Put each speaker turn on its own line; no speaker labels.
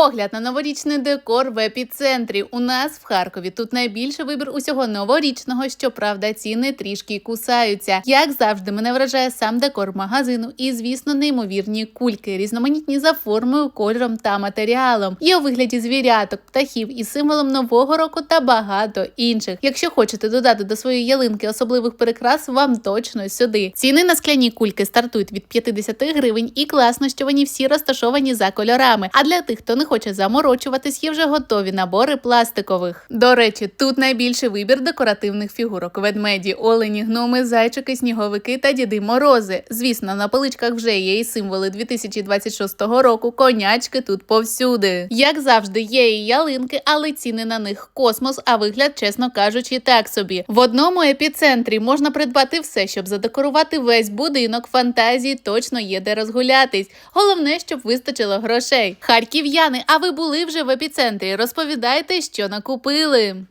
Огляд на новорічний декор в епіцентрі. У нас в Харкові тут найбільший вибір усього новорічного. Щоправда, ціни трішки кусаються. Як завжди, мене вражає сам декор магазину і, звісно, неймовірні кульки, різноманітні за формою, кольором та матеріалом. Є у вигляді звіряток, птахів із символом нового року та багато інших. Якщо хочете додати до своєї ялинки особливих прикрас, вам точно сюди. Ціни на скляні кульки стартують від 50 гривень, і класно, що вони всі розташовані за кольорами. А для тих, хто не хоче заморочуватись, є вже готові набори пластикових. До речі, тут найбільший вибір декоративних фігурок: ведмеді, олені, гноми, зайчики, сніговики та діди морози. Звісно, на поличках вже є і символи 2026 року. Конячки тут повсюди. Як завжди, є і ялинки, але ціни на них космос, а вигляд, чесно кажучи, так собі. В одному епіцентрі можна придбати все, щоб задекорувати весь будинок. Фантазії точно є де розгулятись. Головне, щоб вистачило грошей. Харків'яни, а ви були вже в епіцентрі? Розповідайте, що накупили.